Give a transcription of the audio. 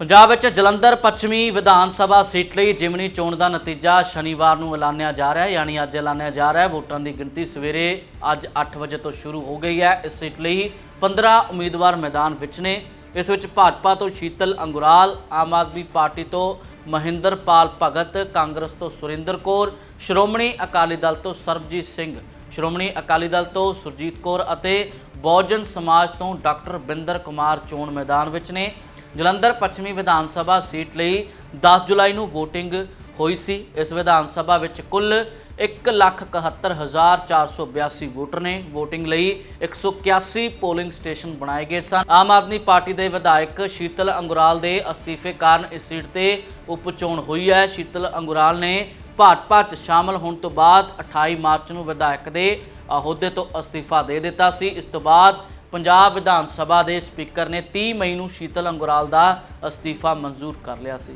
ਪੰਜਾਬ ਵਿੱਚ ਜਲੰਧਰ ਪੱਛਮੀ ਵਿਧਾਨ ਸਭਾ ਸੀਟ ਲਈ ਜਿਮਨੀ ਚੋਣ ਦਾ ਨਤੀਜਾ ਸ਼ਨੀਵਾਰ ਨੂੰ ਐਲਾਨਿਆ ਜਾ ਰਿਹਾ ਹੈ। ਯਾਨੀ ਅੱਜ ਐਲਾਨਿਆ ਜਾ ਰਿਹਾ ਹੈ। ਵੋਟਾਂ ਦੀ ਗਿਣਤੀ ਸਵੇਰੇ ਅੱਜ 8 ਵਜੇ ਤੋਂ ਸ਼ੁਰੂ ਹੋ ਗਈ ਹੈ। ਇਸ ਸੀਟ ਲਈ 15 ਉਮੀਦਵਾਰ ਮੈਦਾਨ ਵਿੱਚ ਨੇ। ਇਸ ਵਿੱਚ ਭਾਜਪਾ ਤੋਂ ਸ਼ੀਤਲ ਅੰਗੁਰਾਲ, ਆਮ ਆਦਮੀ ਪਾਰਟੀ ਤੋਂ ਮਹਿੰਦਰਪਾਲ ਭਗਤ, ਕਾਂਗਰਸ ਤੋਂ ਸੁਰਿੰਦਰ ਕੌਰ, ਸ਼੍ਰੋਮਣੀ ਅਕਾਲੀ ਦਲ ਤੋਂ ਸਰਬਜੀਤ ਸਿੰਘ, ਸ਼੍ਰੋਮਣੀ ਅਕਾਲੀ ਦਲ ਤੋਂ ਸੁਰਜੀਤ ਕੌਰ ਅਤੇ ਬਹੁਜਨ ਸਮਾਜ ਤੋਂ ਡਾਕਟਰ ਬਿੰਦਰ ਕੁਮਾਰ ਚੋਣ ਮੈਦਾਨ ਵਿੱਚ ਨੇ। ਜਲੰਧਰ ਪੱਛਮੀ ਵਿਧਾਨ ਸਭਾ ਸੀਟ ਲਈ 10 ਜੁਲਾਈ ਨੂੰ VOTING ਹੋਈ ਸੀ। ਇਸ ਵਿਧਾਨ ਸਭਾ ਵਿੱਚ ਕੁੱਲ 171482 ਵੋਟਰ ਨੇ VOTING ਲਈ 181 ਪੋਲਿੰਗ ਸਟੇਸ਼ਨ ਬਣਾਏ ਗਏ ਸਨ। ਆਮ ਆਦਮੀ ਪਾਰਟੀ ਦੇ ਵਿਧਾਇਕ ਸ਼ੀਤਲ ਅੰਗੁਰਾਲ ਦੇ ਅਸਤੀਫੇ ਕਾਰਨ ਇਸ ਸੀਟ ਤੇ ਉਪਚੋਣ ਹੋਈ ਹੈ। ਸ਼ੀਤਲ ਅੰਗੁਰਾਲ ਨੇ ਭਾਜਪਾ 'ਚ ਸ਼ਾਮਲ ਹੋਣ ਤੋਂ ਬਾਅਦ 28 ਮਾਰਚ ਨੂੰ ਵਿਧਾਇਕ ਦੇ ਅਹੁਦੇ ਤੋਂ ਅਸਤੀਫਾ ਦੇ ਦਿੱਤਾ ਸੀ। ਇਸ ਤੋਂ ਬਾਅਦ ਪੰਜਾਬ ਵਿਧਾਨ ਸਭਾ ਦੇ ਸਪੀਕਰ ਨੇ 30 ਮਈ ਨੂੰ ਸ਼ੀਤਲ ਅੰਗੁਰਾਲ ਦਾ ਅਸਤੀਫਾ ਮਨਜ਼ੂਰ ਕਰ ਲਿਆ ਸੀ।